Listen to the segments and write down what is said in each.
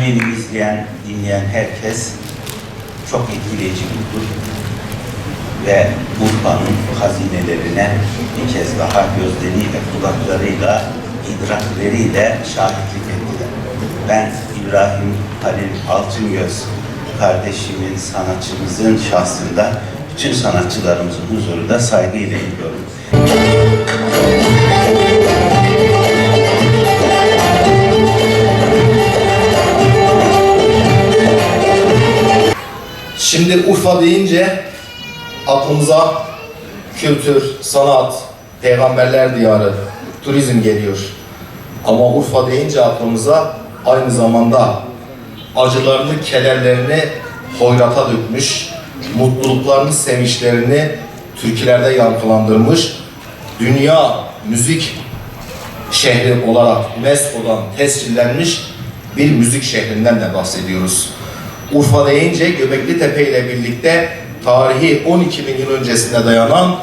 Beni izleyen, dinleyen herkes çok etkileyici buldu. Ve Urfa'nın hazinelerine bir kez daha gözleriyle, kulaklarıyla, idrakleriyle şahitlik ettiler. Ben İbrahim Halil Altıngöz kardeşimin, sanatçımızın şahsında bütün sanatçılarımızın huzurunda saygıyla eğiliyorum. Şimdi Urfa deyince aklımıza kültür, sanat, peygamberler diyarı, turizm geliyor. Ama Urfa deyince aklımıza aynı zamanda acılarını, kederlerini hoyrata dökmüş, mutluluklarını, sevinçlerini türkülerde yankılandırmış, dünya müzik şehri olarak UNESCO'dan tescillenmiş bir müzik şehrinden de bahsediyoruz. Urfa deyince Göbekli Tepe ile birlikte tarihi 12 bin yıl öncesine dayanan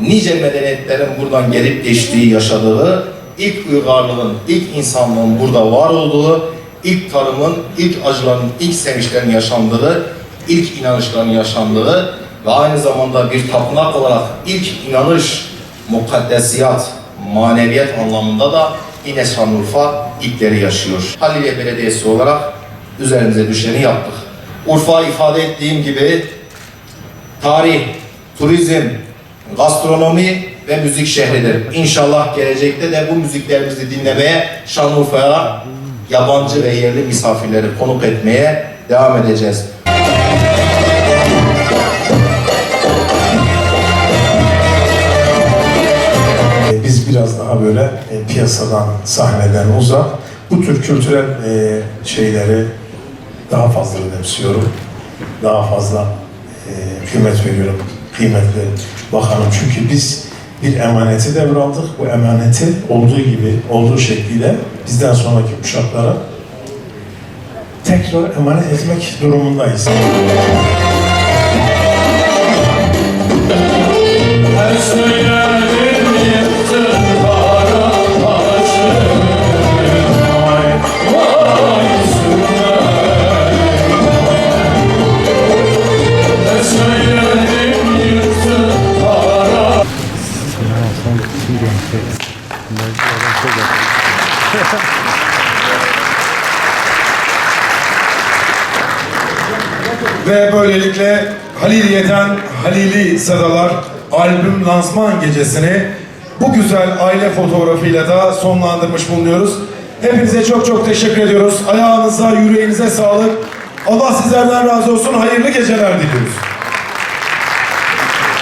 nice medeniyetlerin buradan gelip geçtiği, yaşadığı, ilk uygarlığın, ilk insanlığın burada var olduğu, ilk tarımın, ilk acıların, ilk sevinçlerin yaşandığı, ilk inanışların yaşandığı ve aynı zamanda bir tapınak olarak ilk inanış, mukaddesiyat, maneviyat anlamında da yine Şanlıurfa ilkleri yaşıyor. Haliliye Belediyesi olarak üzerimize düşeni yaptık. Urfa ifade ettiğim gibi tarih, turizm, gastronomi ve müzik şehridir. İnşallah gelecekte de bu müziklerimizi dinlemeye Şanlıurfa'ya yabancı ve yerli misafirleri konuk etmeye devam edeceğiz. Biz biraz daha böyle e, piyasadan, sahneden uzak. Bu tür kültürel e, şeyleri daha fazla önemsiyorum. Daha fazla e, kıymet veriyorum. Kıymetli bakanım. Çünkü biz bir emaneti devraldık. Bu emaneti olduğu gibi, olduğu şekliyle bizden sonraki kuşaklara tekrar emanet etmek durumundayız. Her Ve böylelikle Haliliye'den Halili Sadalar albüm lansman gecesini bu güzel aile fotoğrafıyla da sonlandırmış bulunuyoruz. Hepinize çok çok teşekkür ediyoruz. Ayağınıza, yüreğinize sağlık. Allah sizlerden razı olsun. Hayırlı geceler diliyoruz.